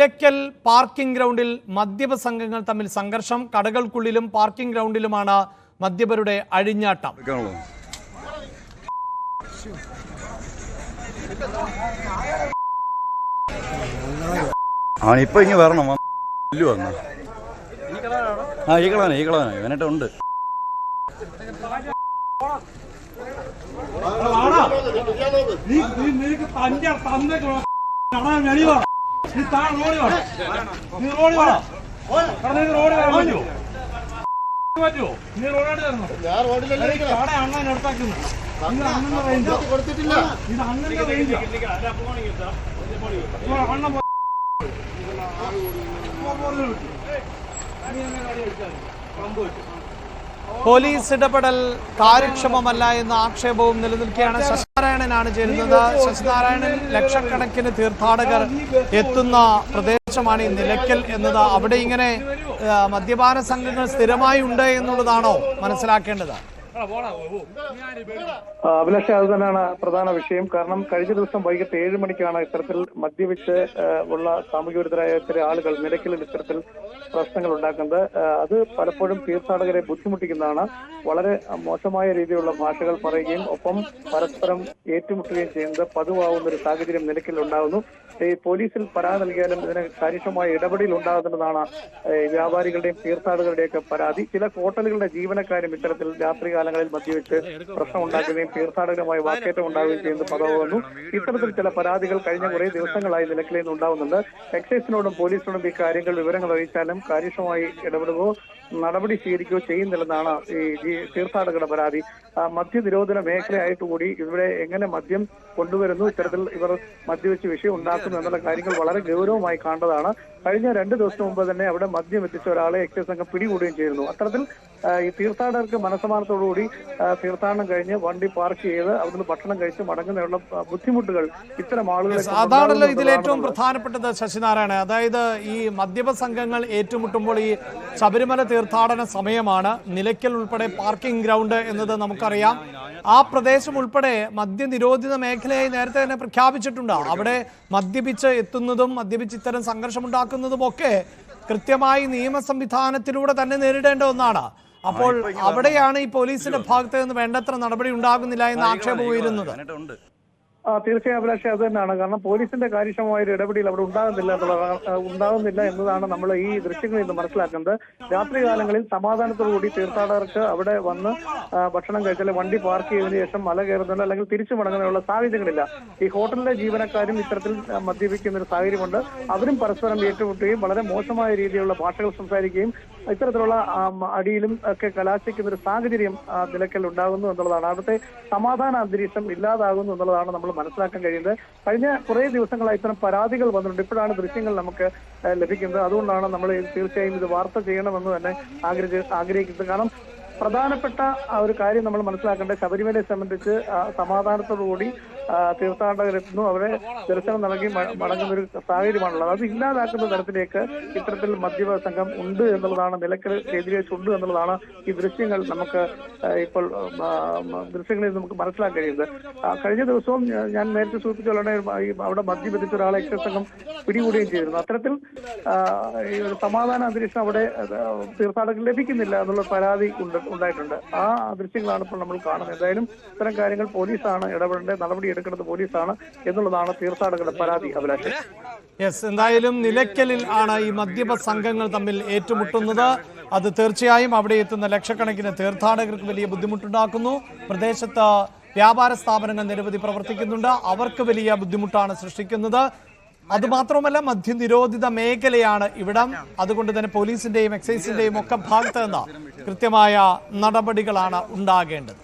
Nilakkal parking ഗ്രൗണ്ടിൽ മദ്യപ സംഘങ്ങൾ തമ്മിൽ സംഘർഷം. കടകൾക്കുള്ളിലും പാർക്കിംഗ് ഗ്രൗണ്ടിലുമാണ് മദ്യപരുടെ അഴിഞ്ഞാട്ടം. അവൻ ഇപ്പൊ ഇങ്ങനെ വരണം. വന്നു ആ ഈ കളവന ഈ കളവന. ഇവനായിട്ട് ഉണ്ട്. നീ നീ നിനക്ക് തന്റെ തന്നെ കാണാൻ വെളി വാ നീ താൻ റോഡ് വാ നീ റോഡ് വാ കടന്നു നീ റോഡ് വരാൻ പറ്റുമോ പറ്റുമോ നീ റോഡായിട്ട് തരണം ഞാൻ റോഡിലല്ലേ. കട അണ്ണൻ എടുത്താക്കുന്നു ഇത് അണ്ണന്റെ റേഞ്ചാ കൊടുത്തിട്ടില്ല ഇത് അണ്ണന്റെ റേഞ്ചാ അണ്ണൻ. നീ എന്നെ കടി അടിച്ചാൽ സംഭവിച്ചു പോലീസ് ഇടപെടൽ കാര്യക്ഷമമല്ല എന്ന ആക്ഷേപവും നിലനിൽക്കുകയാണ്. ശശിനാരായണനാണ് ചേരുന്നത്. ശശിനാരായണൻ ലക്ഷക്കണക്കിന് തീർത്ഥാടകർ എത്തുന്ന പ്രദേശമാണ് ഈ നിലയ്ക്കൽ എന്നത്. അവിടെ ഇങ്ങനെ മദ്യപാന സംഘങ്ങൾ സ്ഥിരമായി ഉണ്ട് എന്നുള്ളതാണോ മനസ്സിലാക്കേണ്ടത്? അഭിലാഷ അത് തന്നെയാണ് പ്രധാന വിഷയം. കാരണം കഴിഞ്ഞ ദിവസം വൈകിട്ട് ഏഴ് മണിക്കാണ് ഇത്തരത്തിൽ മദ്യപിച്ച് ഉള്ള സാമൂഹ്യ വിരുദ്ധരായ ചില ആളുകൾ നിലയ്ക്കലിൽ ഇത്തരത്തിൽ പ്രശ്നങ്ങൾ ഉണ്ടാക്കുന്നത് അത് പലപ്പോഴും തീർത്ഥാടകരെ ബുദ്ധിമുട്ടിക്കുന്നതാണ്. വളരെ മോശമായ രീതിയിലുള്ള ഭാഷകൾ പറയുകയും ഒപ്പം പരസ്പരം ഏറ്റുമുട്ടുകയും ചെയ്യുന്നത് പതിവാകുന്ന ഒരു സാഹചര്യം നിലയ്ക്കൽ ഉണ്ടാകുന്നു ഈ പോലീസിൽ പരാതി നൽകിയാലും ഇതിന് കാര്യക്ഷമമായ ഇടപെടൽ ഉണ്ടാകുന്നതാണ് വ്യാപാരികളുടെയും തീർത്ഥാടകരുടെയൊക്കെ പരാതി. ചില ഹോട്ടലുകളുടെ ജീവനക്കാരും ഇത്തരത്തിൽ രാത്രികാലങ്ങളിൽ മദ്യവെച്ച് പ്രശ്നം ഉണ്ടാക്കുകയും തീർത്ഥാടകരുമായി വാക്കേറ്റം ഉണ്ടാവുകയും ചെയ്യുന്നത് പതിവാകുന്നു. ഇത്തരത്തിൽ ചില പരാതികൾ കഴിഞ്ഞ കുറേ ദിവസങ്ങളായി നിലയ്ക്കലിൽ നിന്ന് ഉണ്ടാവുന്നുണ്ട് എക്സൈസിനോടും പോലീസിനോടും ഈ കാര്യങ്ങൾ വിവരങ്ങൾ അറിയിച്ചാലും കാര്യക്ഷമമായി ഇടപെടുകയോ നടപടി സ്വീകരിക്കുകയോ ചെയ്യുന്നില്ലെന്നാണ് ഈ തീർത്ഥാടകരുടെ പരാതി. ആ, മദ്യനിരോധന മേഖലയായിട്ട് കൂടി ഇവിടെ എങ്ങനെ മദ്യം കൊണ്ടുവരുന്നു? ഇത്തരത്തിൽ ഇവർ മദ്യവെച്ച് വിഷയം ഉണ്ടാക്കുന്നു എന്നുള്ള കാര്യങ്ങൾ വളരെ ഗൗരവമായി കാണേണ്ടതാണ് കഴിഞ്ഞ രണ്ട് ദിവസം മുമ്പ് തന്നെ അവിടെ മദ്യം എത്തിച്ച ഒരാളെ എക്സൈസ് സംഘം പിടികൂടുകയും ചെയ്തിരുന്നു. അത്തരത്തിൽ ഈ തീർത്ഥാടകർക്ക് മനസ്സമാനത്തോടുകൂടി തീർത്ഥാടനം കഴിഞ്ഞ് വണ്ടി പാർക്ക് ചെയ്ത് അവിടുന്ന് ഭക്ഷണം കഴിച്ച് മടങ്ങുന്നതിനുള്ള ബുദ്ധിമുട്ടുകൾ ഇത്തരം ആളുകൾ അതാണല്ലോ ഇതിൽ ഏറ്റവും പ്രധാനപ്പെട്ടത് ശശിനാരായണ അതായത് ഈ മദ്യപ സംഘങ്ങൾ ഏറ്റുമുട്ടുമ്പോൾ ഈ ശബരിമല തീർത്ഥാടന സമയമാണ് നിലയ്ക്കൽ ഉൾപ്പെടെ പാർക്കിംഗ് ഗ്രൗണ്ട് എന്നത് നമുക്കറിയാം. ആ പ്രദേശം ഉൾപ്പെടെ മദ്യനിരോധിത മേഖലയായി നേരത്തെ തന്നെ പ്രഖ്യാപിച്ചിട്ടുണ്ട്. അവിടെ മദ്യപിച്ച് എത്തുന്നതും മദ്യപിച്ച് ഇത്തരം സംഘർഷമുണ്ടാക്കുന്നതും ഒക്കെ കൃത്യമായി നിയമ സംവിധാനത്തിലൂടെ തന്നെ നേരിടേണ്ട ഒന്നാണ്. അപ്പോൾ അവിടെയാണ് ഈ പോലീസിന്റെ ഭാഗത്ത് നിന്ന് വേണ്ടത്ര നടപടി ഉണ്ടാകുന്നില്ല എന്ന ആക്ഷേപം ഉയരുന്നത് തീർച്ചയായും അഭിലാഷ് അത് തന്നെയാണ്. കാരണം പോലീസിന്റെ കാര്യക്ഷമമായ ഒരു ഇടപെടൽ അവിടെ ഉണ്ടാകുന്നില്ല ഉണ്ടാകുന്നില്ല എന്നതാണ് നമ്മൾ ഈ ദൃശ്യങ്ങളിൽ നിന്ന് മനസ്സിലാക്കുന്നത്. രാത്രികാലങ്ങളിൽ സമാധാനത്തോടുകൂടി തീർത്ഥാടകർക്ക് അവിടെ വന്ന് ഭക്ഷണം കഴിച്ചാൽ വണ്ടി പാർക്ക് ചെയ്തതിനു ശേഷം മല കയറുന്നില്ല അല്ലെങ്കിൽ തിരിച്ചു മടങ്ങാനുള്ള സാഹചര്യങ്ങളില്ല. ഈ ഹോട്ടലിലെ ജീവനക്കാരും ഇത്തരത്തിൽ മദ്യപിക്കുന്ന ഒരു സാഹചര്യമുണ്ട്. അവരും പരസ്പരം ഏറ്റുമുട്ടുകയും വളരെ മോശമായ രീതിയിലുള്ള ഭാഷകൾ സംസാരിക്കുകയും ഇത്തരത്തിലുള്ള അടിയിലും ഒക്കെ കലാശിക്കുന്ന ഒരു സാഹചര്യം നിലക്കൽ ഉണ്ടാകുന്നു എന്നുള്ളതാണ്. അവിടുത്തെ സമാധാന അന്തരീക്ഷം ഇല്ലാതാകുന്നു എന്നുള്ളതാണ് നമ്മൾ മനസ്സിലാക്കാൻ കഴിയുന്നത്. കഴിഞ്ഞ കുറേ ദിവസങ്ങളായി ഇത്തരം പരാതികൾ വന്നിട്ടുണ്ട്. ഇപ്പോഴാണ് ദൃശ്യങ്ങൾ നമുക്ക് ലഭിക്കുന്നത്. അതുകൊണ്ടാണ് നമ്മൾ തീർച്ചയായും ഇത് വാർത്ത ചെയ്യണമെന്ന് തന്നെ ആഗ്രഹ ആഗ്രഹിക്കുന്നത്. കാരണം പ്രധാനപ്പെട്ട ഒരു കാര്യം നമ്മൾ മനസ്സിലാക്കേണ്ടത് ശബരിമലയെ സംബന്ധിച്ച് സമാധാനത്തോടുകൂടി തീർത്ഥാടകരെത്തുന്നു അവരെ ദർശനം നൽകി മടങ്ങുന്ന ഒരു സാഹചര്യമാണുള്ളത്. അത് ഇല്ലാതാക്കുന്ന തരത്തിലേക്ക് ഇത്തരത്തിൽ മദ്യപ സംഘം ഉണ്ട് എന്നുള്ളതാണ് നിലക്കൽ കേന്ദ്രീകരിച്ചുണ്ട് എന്നുള്ളതാണ് ഈ ദൃശ്യങ്ങൾ നമുക്ക് ഇപ്പോൾ ദൃശ്യങ്ങളിൽ നമുക്ക് മനസ്സിലാക്കാൻ കഴിയുന്നത്. കഴിഞ്ഞ ദിവസവും ഞാൻ- നേരത്തെ സൂചിപ്പിച്ച പോലെ അവിടെ മദ്യം എത്തിച്ച ഒരാളെ എക്സൈസ് സംഘം പിടികൂടുകയും ചെയ്തിരുന്നു. അത്തരത്തിൽ സമാധാന അന്തരീക്ഷം അവിടെ തീർത്ഥാടകർ ലഭിക്കുന്നില്ല എന്നുള്ള പരാതി ഉണ്ട് ഉണ്ടായിട്ടുണ്ട്. ആ ദൃശ്യങ്ങളാണ് ഇപ്പോൾ നമ്മൾ കാണുന്നത്. എന്തായാലും ഇത്തരം കാര്യങ്ങൾ പോലീസാണ് ഇടപെടേണ്ടത് നടപടി എടുക്കേണ്ടത് പോലീസാണ് എന്നുള്ളതാണ് തീർത്ഥാടകരുടെ പരാതി അഭിലാഷ്. യെസ് എന്തായാലും നിലയ്ക്കലിൽ ആണ് ഈ മദ്യപ സംഘങ്ങൾ തമ്മിൽ ഏറ്റുമുട്ടുന്നത്. അത് തീർച്ചയായും അവിടെ എത്തുന്ന ലക്ഷക്കണക്കിന് തീർത്ഥാടകർക്ക് വലിയ ബുദ്ധിമുട്ടുണ്ടാക്കുന്നു. പ്രദേശത്ത് വ്യാപാര സ്ഥാപനങ്ങൾ നിരവധി പ്രവർത്തിക്കുന്നുണ്ട്. അവർക്ക് വലിയ ബുദ്ധിമുട്ടാണ് സൃഷ്ടിക്കുന്നത്. അതുമാത്രമല്ല മദ്യനിരോധിത മേഖലയാണ് ഇവിടം. അതുകൊണ്ട് തന്നെ പോലീസിന്റെയും എക്സൈസിന്റെയും ഒക്കെ ഭാഗത്ത് നിന്ന് കൃത്യമായ നടപടികളാണ് ഉണ്ടാകേണ്ടത്.